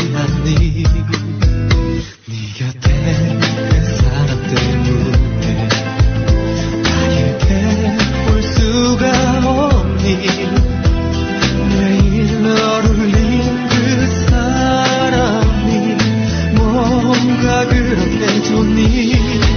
않니 네 곁에 있는 사람 때문에 다이게볼 수가 없니? 매일 너를 잃그 사람이 뭔가 그렇게 좋니?